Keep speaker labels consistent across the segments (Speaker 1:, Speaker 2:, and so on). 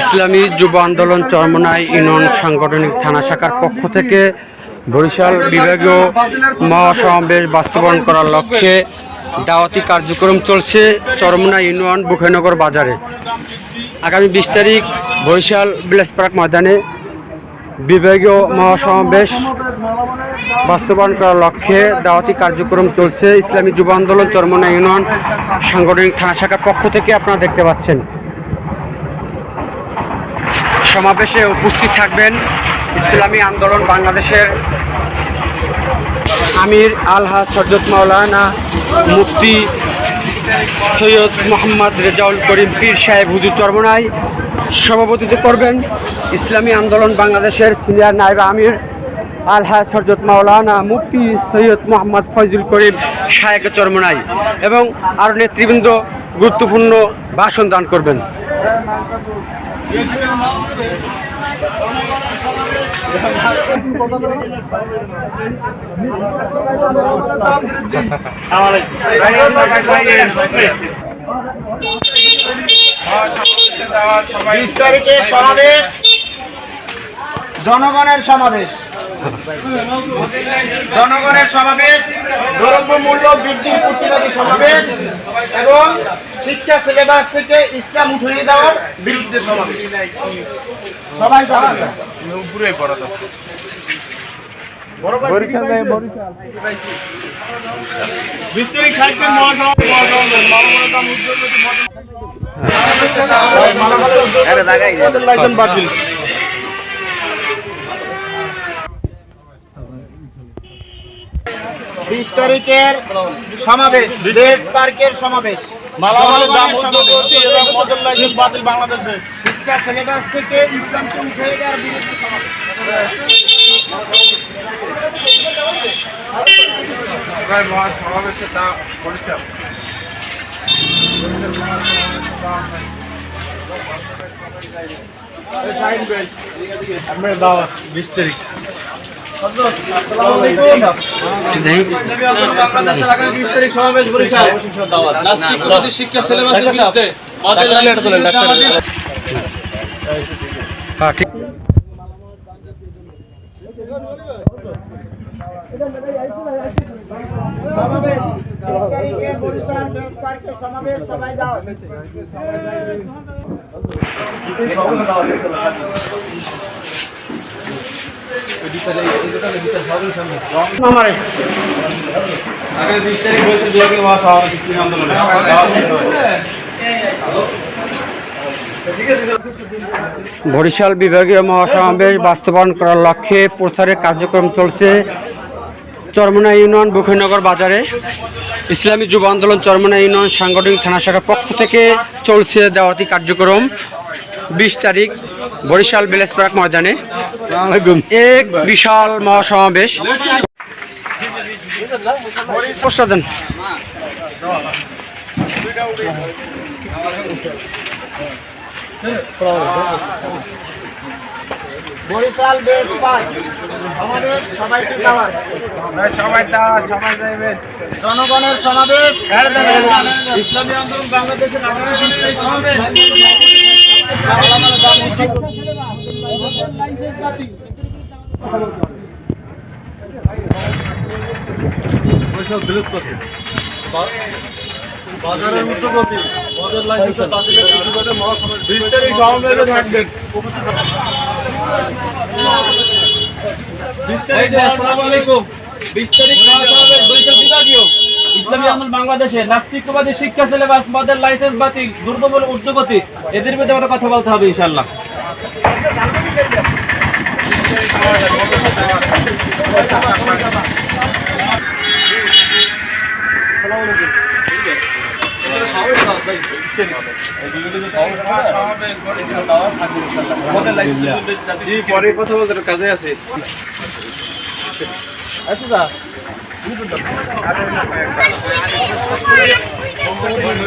Speaker 1: ইসলামী যুব আন্দোলন চরমনাই ইউনিয়ন সাংগঠনিক থানা শাখার পক্ষ থেকে বরিশাল বিভাগীয় মহাসমাবেশ বাস্তবায়ন করার লক্ষ্যে দাওয়াতি কার্যক্রম চলছে চরমনা ইউনিয়ন বুখাইনগর বাজারে। আগামী বিশ তারিখ বরিশাল বিলাস পার্ক ময়দানে বিভাগীয় মহাসমাবেশ বাস্তবায়ন করার লক্ষ্যে দাওয়াতি কার্যক্রম চলছে। ইসলামী যুব আন্দোলন চরমনা ইউনিয়ন, সাংগঠনিক থানা শাখার পক্ষ থেকে আপনারা দেখতে পাচ্ছেন। সমাবেশে উপস্থিত থাকবেন ইসলামী আন্দোলন বাংলাদেশের আমির আলহা সরজত মাওলানা মুফতি সৈয়দ মোহাম্মদ রেজাউল করিম পীর সাহেব হুজুর চরমনাই সভাপতিত্ব করবেন। ইসলামী আন্দোলন বাংলাদেশের সিনিয়র নায়েব আমির আলহাজ সরজত মাওলানা মুফতি সৈয়দ মোহাম্মদ ফয়জুল করিম শাহেক চরমনাই এবং আরও নেতৃবৃন্দ গুরুত্বপূর্ণ ভাষণ দান করবেন।
Speaker 2: তারিখে সমাবেশ, জনগণের সমাবেশ। জনগণের সমাবেশ দ্রব্যমূল্য বৃদ্ধির প্রতিবাদী সমাবেশ এবং শিক্ষা সিলেবাস থেকে ইসলাম উঠিয়ে দেওয়ার বিরুদ্ধে সমাবেশ। সবাই সবাই
Speaker 3: উপরে পড়া তো। বিশ তারিখ থাকবেন মহাসমাবেশ। মহাসমাবেশ মানবতা উদ্যোগ
Speaker 2: বিশ তারিখের সমাবেশ দেশ পার্কের সমাবেশ। শিক্ষা সিলেবাস থেকে ইসলামকে বিরুদ্ধে সমাবেশ।
Speaker 3: তা আপনার দাওয়াত বিশ তারিখ।
Speaker 4: নাস্তিকবাদী শিক্ষা সিলেবাসের বিরুদ্ধে মদের
Speaker 1: ঠিক
Speaker 2: বিশ তারিখে বরিশাল
Speaker 1: বিভাগীয় মহাসমাবেশ বাস্তবায়ন করার লক্ষ্যে প্রচারের কার্যক্রম চলছে চরমনা ইউনিয়ন বুখাইনগর বাজারে। ইসলামী যুব আন্দোলন চরমনা ইউনিয়ন সাংগঠনিক থানা শাখার পক্ষ থেকে চলছে দেওয়াতি কার্যক্রম। বিশ তারিখ বরিশাল পার্ক ময়দানে। এক বিশাল মহাসমাবেশ। পোস্টার দেন।
Speaker 2: বরিশাল বেস পার্ক সমাবেশ সবাইকে যাওয়ার
Speaker 3: সবাই দাওয়াত সবাই যাইবেন
Speaker 2: জনগণের সমাবেশ।
Speaker 4: ইসলামী আন্দোলন বাংলাদেশের আগামী বিশ
Speaker 5: বাজারের উদ্যোগতি মদের লাইসেন্সের বাতিলের প্রতিবাদে মহাসমাবেশ
Speaker 3: বিশ সমাবেশে থাকবেন
Speaker 4: এই আসসালামু। আলাইকুম। বিশ মহাসমাবেশ বরিশাল বিভাগীয়। ইসলামী আন্দোলন বাংলাদেশে নাস্তিকবাদী শিক্ষা সিলেবাস মদের লাইসেন্স বাতিল দুর্বল উদ্যোগতি এদের বিরুদ্ধে আমাদের কথা বলতে হবে ইনশাল্লাহ পরে কথা বলতে কাজে আছে আচ্ছা
Speaker 3: মহাসমাবেশ
Speaker 5: অবশ্যই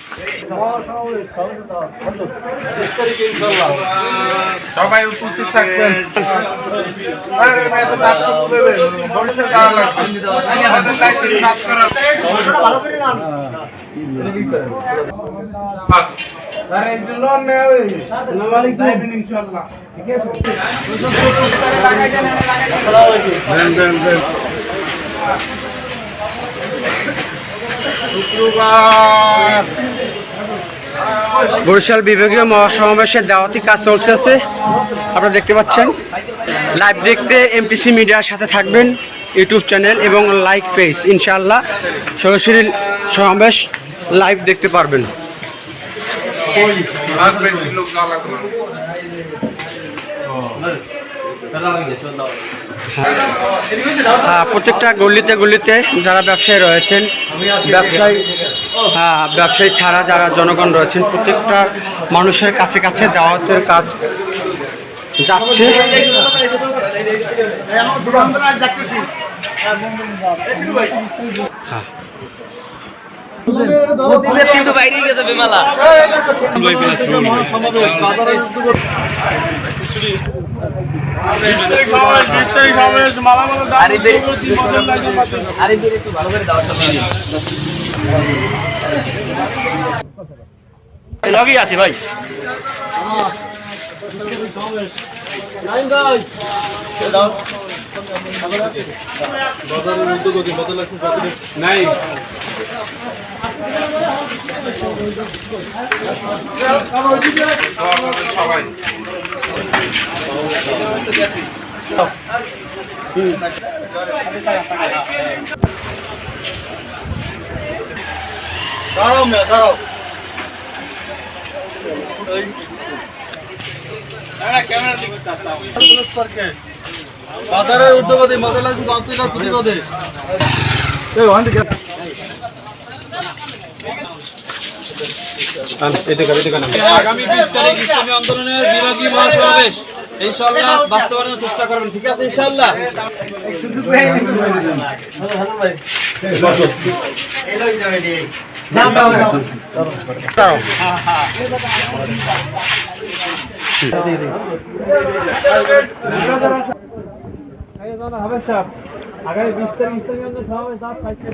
Speaker 5: সবাই
Speaker 3: উপস্থিত থাকবেন। শুক্রবার।
Speaker 1: বরিশাল বিভাগীয় মহাসমাবেশের দাওয়াতি কাজ চলছে আপনারা দেখতে পাচ্ছেন। লাইভ দেখতে এমপিসি মিডিয়ার সাথে থাকবেন ইউটিউব চ্যানেল এবং লাইক পেজ ইনশাআল্লাহ সরাসরি সমাবেশ লাইভ দেখতে পারবেন। প্রত্যেকটা গলিতে গলিতে যারা ব্যবসায়ী রয়েছেন ব্যবসায়ী হ্যাঁ ব্যবসায়ী ছাড়া যারা জনগণ রয়েছেন প্রত্যেকটা মানুষের কাছে কাছে দাওয়াতের কাজ যাচ্ছে
Speaker 4: লগই আছে ভাই।
Speaker 3: নাই সবাই।
Speaker 5: দাঁড়াও মেয়ে দাঁড়াও বাজারের উদ্যোগতি প্রতিবাদে
Speaker 4: আগামী বিশ তারিখ ইসলামী আন্দোলনের বিভাগীয় মহাসমাবেশ। ইনশাল্লাহ বাস্তবায়নের চেষ্টা করবেন ঠিক আছে ইনশাল্লাহ আগামী বিশ তারিখ ইসলামী সমাবেশ দাঁত খাইছে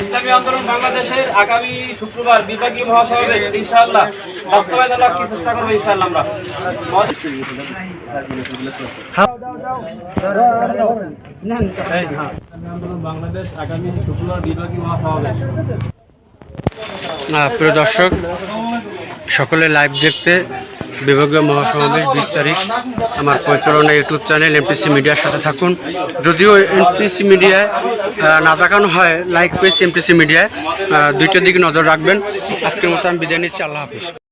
Speaker 4: ইসলামী আন্দোলন বাংলাদেশের আগামী শুক্রবার বিভাগীয় মহাসমাবেশ, ইনশাআল্লাহ। বাস্তবায়নের লক্ষ্যে চেষ্টা করব, ইনশাআল্লাহ আমরা। মহাসমাবেশ
Speaker 1: প্রিয় দর্শক, সকলে লাইভ দেখতে বিভাগীয় মহাসমাবেশ বিশ তারিখ আমার পরিচালনা ইউটিউব চ্যানেল এমপিসি মিডিয়ার সাথে থাকুন। যদিও এমপিসি মিডিয়ায় না দেখানো হয় লাইক পেজ এমপিসি মিডিয়ায় দুইটা দিকে নজর রাখবেন। আজকের মতো আমি বিদায় নিচ্ছি, আল্লাহ হাফিজ।